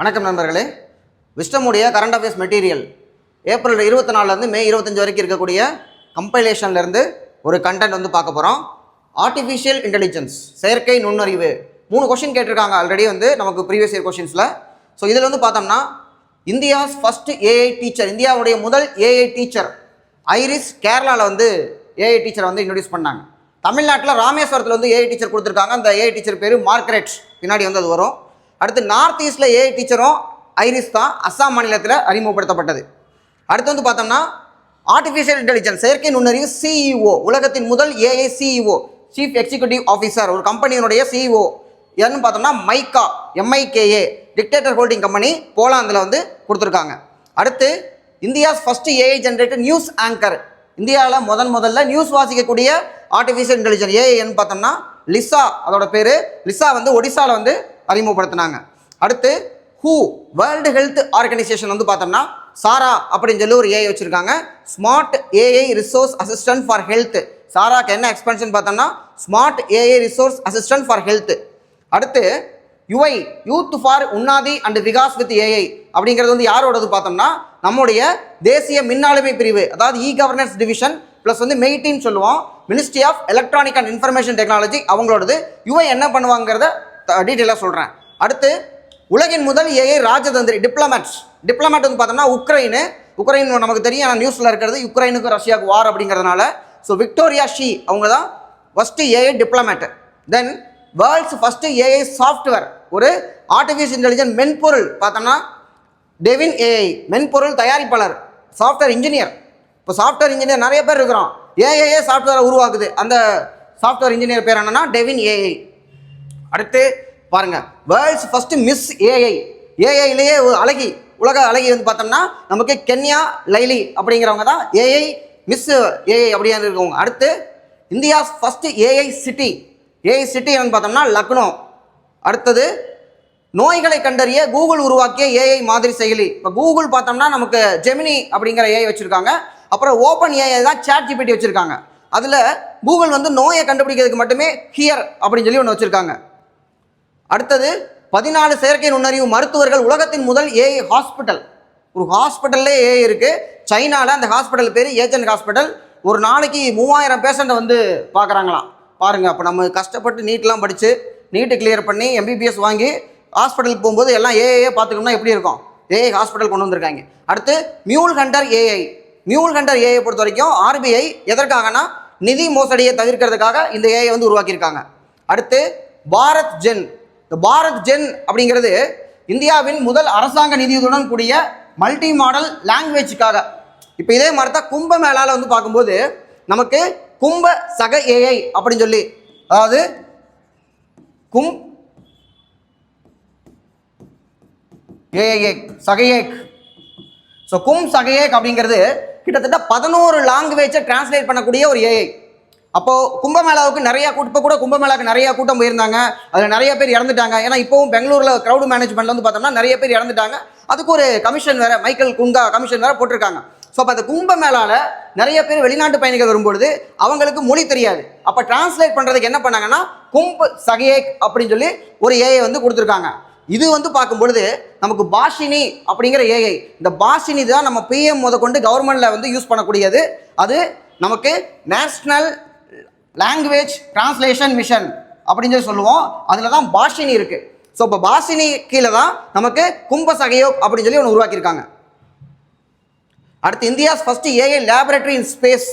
வணக்கம் நண்பர்களே. விஸ்டமுடைய கரண்ட் அஃபேர்ஸ் மெட்டீரியல் ஏப்ரல் இருபத்தி நாலுலேருந்து மே இருபத்தஞ்சு வரைக்கும் இருக்கக்கூடிய கம்பைலேஷன்லேருந்து ஒரு கண்டென்ட் வந்து பார்க்க போகிறோம் ஆர்டிஃபிஷியல் இன்டெலிஜென்ஸ் செயற்கை நுண்ணறிவு. மூணு கொஷின் கேட்டிருக்காங்க ஆல்ரெடி வந்து நமக்கு ப்ரீவியஸ் இயர் கொஷின்ஸில் ஸோ இதில் வந்து பார்த்தோம்னா இந்தியாஸ் ஃபஸ்ட் ஏஐ டீச்சர் இந்தியாவுடைய முதல் ஏஐ டீச்சர் ஐரிஸ் கேரளாவில் வந்து ஏஐ டீச்சரை வந்து இன்ட்ரடியூஸ் பண்ணாங்க. தமிழ்நாட்டில் ராமேஸ்வரத்தில் வந்து ஏஐ டீச்சர் கொடுத்துருக்காங்க. அந்த ஏஐ டீச்சர் பேர் மார்க்ரெட். பின்னாடி வந்து அது வரும். அடுத்து நார்த் ஈஸ்டில் ஏஐ டீச்சரும் ஐரிஸ் தான் அஸ்ஸாம் மாநிலத்தில் அறிமுகப்படுத்தப்பட்டது. அடுத்து வந்து பார்த்தோம்னா ஆர்டிஃபிஷியல் இன்டெலிஜென்ஸ் செயற்கை நுண்ணறிவு சிஇஓ உலகத்தின் முதல் AI CEO chief executive officer ஒரு கம்பெனியினுடைய சிஇஓ என்னன்னு பார்த்தோம்னா Mika M I K A dictator holding company போலாந்தில் வந்து கொடுத்துருக்காங்க. அடுத்து India's first AI generator news anchor இந்தியாவில் முதன் முதல்ல நியூஸ் வாசிக்கக்கூடிய ஆர்டிஃபிஷியல் இன்டெலிஜென்ஸ் ஏஐன்னு பார்த்தோம்னா லிசா அதோட பேர் லிசா வந்து ஒடிசாவில் வந்து அறிமுகப்படுத்தினாங்க. அடுத்து ஹூ வேர்ல்டு ஹெல்த் ஆர்கனைசேஷன் வந்து பார்த்தோம்னா சாரா அப்படின்னு சொல்லி ஒரு ஏஐ வச்சுருக்காங்க. Smart AI resource assistant for health சாராக்கு என்ன எக்ஸ்பென்ஷன் பார்த்தோம்னா smart AI resource assistant for health அடுத்து YUVAi youth for Unnati and Vikas with AI அப்படிங்கிறது வந்து யாரோடது பார்த்தோம்னா நம்முடைய தேசிய மின்னாளுமை பிரிவு அதாவது இ கவர்னன்ஸ் டிவிஷன் ப்ளஸ் வந்து மெய்டின்னு சொல்லுவோம். Ministry of electronic and information technology அவங்களோடது. UI என்ன பண்ணுவாங்கிறத டீட்டெயிலாக சொல்கிறேன் அடுத்து உலகின் முதல் ஏஐ ராஜதந்திரி டிப்ளமேட்ஸ் டிப்ளமேட் வந்து பார்த்தோம்னா உக்ரைனு. உக்ரைன் நமக்கு தெரியும் ஆனால் நியூஸில் இருக்கிறது உக்ரைனுக்கும் ரஷ்யாவுக்கு வார் அப்படிங்கிறதுனால. ஸோ விக்டோரியா ஷி அவங்க தான் first AI diplomat then world's first AI software ஒரு ஆர்டிஃபிஷியல் இன்டெலிஜென்ட் மென்பொருள் பார்த்தோம்னா டெவின் ஏஐ மென்பொருள் தயாரிப்பாளர் சாஃப்ட்வேர் இன்ஜினியர் இப்போ சாஃப்ட்வேர் இன்ஜினியர் நிறைய பேர் இருக்கிறோம். ஏஐஏ சாஃப்ட்வேரை உருவாக்குது. அந்த சாஃப்ட்வேர் இன்ஜினியர் பேர் என்னன்னா டெவின் ஏஐ அடுத்து பாருங்க வேர்ல்ட்ஸ் ஃபர்ஸ்ட் மிஸ் ஏஐ ஏஐலேயே ஒரு அழகி உலக அழகி வந்து பார்த்தோம்னா நமக்கு கென்யா லைலி அப்படிங்கிறவங்க தான் ஏஐ மிஸ் ஏஐ அப்படின்னு இருக்கவங்க. அடுத்து India's first AI city AI city வந்து பார்த்தோம்னா லக்னோ. அடுத்தது நோய்களை கண்டறிய கூகுள் உருவாக்கிய ஏஐ மாதிரி செயலி. இப்போ கூகுள் பார்த்தோம்னா நமக்கு ஜெமினி அப்படிங்கிற ஏஐ வச்சுருக்காங்க. அப்புறம் ஓப்பன் ஏஐ தான் சேட் ஜிபிடி வச்சுருக்காங்க. அதில் கூகுள் வந்து நோயை கண்டுபிடிக்கிறதுக்கு மட்டுமே ஹியர் அப்படின்னு சொல்லி ஒன்று வச்சுருக்காங்க. அடுத்தது பதினாலு செயற்கை நுண்ணறிவு மருத்துவர்கள் உலகத்தின் முதல் ஏஐ ஹாஸ்பிட்டல் ஒரு ஹாஸ்பிட்டல்லே ஏஐ இருக்குது சைனாவில் அந்த ஹாஸ்பிட்டல் பேர் ஏஜென்ட் ஹாஸ்பிட்டல் ஒரு நாளைக்கு மூவாயிரம் பேஷண்ட்டை வந்து பார்க்குறாங்களாம். பாருங்கள் அப்போ நம்ம கஷ்டப்பட்டு நீட்லாம் படித்து நீட்டு கிளியர் பண்ணி எம்பிபிஎஸ் வாங்கி ஹாஸ்பிட்டலுக்கு போகும்போது எல்லாம் ஏஐயே பார்த்துக்கணும்னா எப்படி இருக்கும்? ஏஐ ஹாஸ்பிட்டல் கொண்டு வந்திருக்காங்க. அடுத்து mule hunter AI mule hunter AI பொறுத்த வரைக்கும் ஆர்பிஐ எதற்காகனா நிதி மோசடியை தவிர்க்கிறதுக்காக இந்த ஏஐ வந்து உருவாக்கியிருக்காங்க. அடுத்து பாரத் ஜென். இந்த பாரத் ஜென் அப்படிங்கிறது இந்தியாவின் முதல் அரசாங்க நிதியுடன் கூடிய மல்டி மாடல் லாங்குவேஜுக்காக இப்போ இதே மாதிரி தான் கும்ப மேலால் வந்து பார்க்கும்போது நமக்கு கும்ப சக ஏஐ அப்படின்னு சொல்லி அதாவது கும் ஏஏக் சகையேக் ஸோ கும் சகையேக் அப்படிங்கிறது கிட்டத்தட்ட பதினோரு லாங்குவேஜை டிரான்ஸ்லேட் பண்ணக்கூடிய ஒரு ஏஐ அப்போது கும்பமேளாவுக்கு நிறைய கூட்டம் இப்போ கூட கும்பமேளாவுக்கு நிறைய கூட்டம் போயிருந்தாங்க. அதில் நிறைய பேர் இறந்துட்டாங்க. ஏன்னா இப்போவும் பெங்களூரில் க்ரௌடு மேனேஜ்மெண்ட்ல வந்து பார்த்தோம்னா நிறைய பேர் இறந்துட்டாங்க. அதுக்கு ஒரு கமிஷன் வேற மைக்கேல் குங்கா கமிஷன் வேற போட்டிருக்காங்க. ஸோ அப்போ அந்த கும்பமேளால நிறைய பேர் வெளிநாட்டு பயணிகள் வரும்பொழுது அவங்களுக்கு மொழி தெரியாது. அப்போ டிரான்ஸ்லேட் பண்ணுறதுக்கு என்ன பண்ணாங்கன்னா கும்ப சகையேக் அப்படின்னு சொல்லி ஒரு ஏஐ வந்து கொடுத்துருக்காங்க. இது வந்து பார்க்கும் பொழுது நமக்கு பாஷினி அப்படிங்கிற ஏஐ இந்த பாஷினி தான் நம்ம பிஎம் முத கொண்டு கவர்மெண்ட்ல வந்து யூஸ் பண்ணக்கூடியது. அது நமக்கு நேஷ்னல் லாங்குவேஜ் டிரான்ஸ்லேஷன் மிஷன் அப்படின்னு சொல்லி சொல்லுவோம். அதில் தான் பாஷினி இருக்குது ஸோ இப்போ பாஷினி கீழே தான் நமக்கு கும்ப சகையோ அப்படின்னு சொல்லி ஒன்று உருவாக்கியிருக்காங்க. அடுத்து India's first AI laboratory in space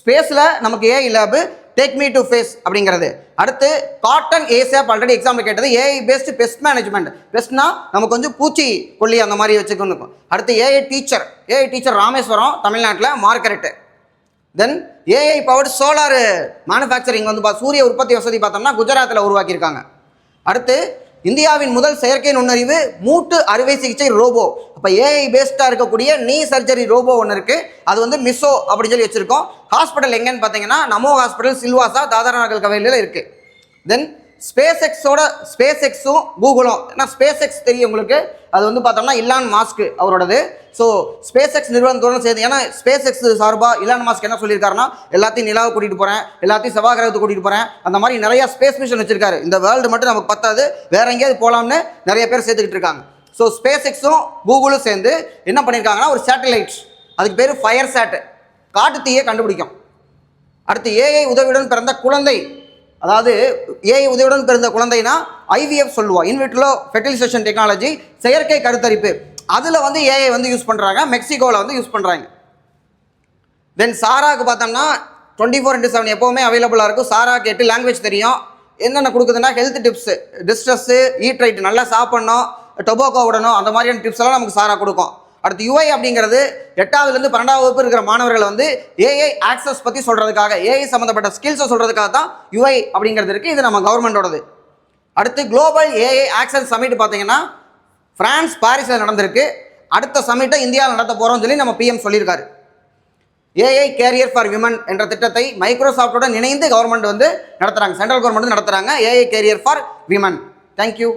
ஸ்பேஸில் நமக்கு AI lab take me to face அப்படிங்கிறது. அடுத்து காட்டன் ஏசியாப் ஆல்ரெடி எக்ஸாம்பிள் கேட்டது. ஏஐ பேஸ்டு பெஸ்ட் மேனேஜ்மெண்ட் பெஸ்ட்னா நமக்கு வந்து பூச்சி கொல்லி அந்த மாதிரி வச்சுக்கணும். அடுத்து AI teacher AI teacher Rameswaram தமிழ்நாட்டில் Margaret then AI powered solar manufacturing வந்து பா சூரிய உற்பத்தி வசதி பார்த்தோம்னா குஜராத்தில் உருவாக்கியிருக்காங்க. அடுத்து இந்தியாவின் முதல் செயற்கை நுண்ணறிவு மூட்டு அறுவை சிகிச்சை ரோபோ. அப்போ ஏஐ பேஸ்டாக இருக்கக்கூடிய நீ சர்ஜரி ரோபோ ஒன்று இருக்குது அது வந்து மிஸ்ஸோ அப்படின்னு சொல்லி வச்சுருக்கோம். ஹாஸ்பிட்டல் எங்கேன்னு பார்த்தீங்கன்னா நமோ ஹாஸ்பிட்டல் சில்வாசா தாதார நகர் கவையில் இருக்குது தென் ஸ்பேஸ் எக்ஸோட ஸ்பேஸ் எக்ஸும் கூகுளும். ஏன்னா ஸ்பேஸ் எக்ஸ் தெரியும் உங்களுக்கு. அது வந்து பார்த்தோம்னா இலான் மாஸ்க் அவரோடது. ஸோ ஸ்பேஸ் எக்ஸ் நிறுவனத்துடன் சேர்ந்து ஏன்னா ஸ்பேஸ் எக்ஸ் சார்பாக இலான் மாஸ்க் என்ன சொல்லியிருக்காருன்னா எல்லாத்தையும் நிலாவை கூட்டிகிட்டு போகிறேன் எல்லாத்தையும் செவ்வாய் கிரகத்தை கூட்டிகிட்டு போகிறேன் அந்த மாதிரி நிறையா ஸ்பேஸ் மிஷன் வச்சிருக்காரு. இந்த வேர்ல்டு மட்டும் நமக்கு பத்தாது. வேற எங்கேயாவது போகலாம்னு நிறைய பேர் சேர்த்துக்கிட்டு இருக்காங்க. ஸோ ஸ்பேஸ் எக்ஸும் கூகுளும் சேர்ந்து என்ன பண்ணியிருக்காங்கன்னா ஒரு சேட்டலைட். அதுக்கு பேர் ஃபயர் சேட்டு. காட்டு தீயை கண்டுபிடிக்கும். அடுத்து ஏஐ உதவியுடன் பிறந்த குழந்தை. அதாவது ஏஐ உதவியுடன் பிறந்த குழந்தைனா ஐவிஎஃப் சொல்லுவோம் இன்விட்ரோ ஃபெர்டிலைசேஷன் டெக்னாலஜி செயற்கை கருத்தரிப்பு. அதில் வந்து ஏஐ வந்து யூஸ் பண்ணுறாங்க மெக்சிகோவில் வந்து யூஸ் பண்ணுறாங்க தென் சாராக்கு பார்த்தோம்னா டுவெண்ட்டி ஃபோர் இன்ட்டு செவன் எப்போவுமே அவைலபிளாக இருக்கும். சாரா கேட்டு லாங்குவேஜ் தெரியும். என்னென்ன கொடுக்குதுன்னா health tips distress eat right நல்லா சாப்பிட்ணும் டொபாக்கோ விடணும் அந்த மாதிரியான டிப்ஸ் எல்லாம் நமக்கு சாரா கொடுக்கும். அடுத்து யுஐ அப்படிங்கிறது எட்டாவதுலேருந்து பன்னெண்டாவது வகுப்பு இருக்கிற மாணவர்கள் வந்து ஏஐ ஆக்சஸ் பற்றி சொல்கிறதுக்காக ஏஐ சம்மந்தப்பட்ட ஸ்கில்ஸை சொல்கிறதுக்காக தான் யுஐ அப்படிங்கிறது இருக்குது இது நம்ம கவர்மெண்டோடது அடுத்து குளோபல் ஏஐ ஆக்சஸ் சமிட் பார்த்தீங்கன்னா ஃப்ரான்ஸ் பாரிஸில் நடந்திருக்கு. அடுத்த சமிட்டை இந்தியாவில் நடத்த போகிறோம்னு சொல்லி நம்ம பிஎம் சொல்லியிருக்காரு. ஏஐ கேரியர் ஃபார் விமன் என்ற திட்டத்தை மைக்ரோசாஃப்டோட இணைந்து கவர்மெண்ட் வந்து நடத்துகிறாங்க சென்ட்ரல் கவர்மெண்ட் வந்து நடத்துகிறாங்க AI career for women thank you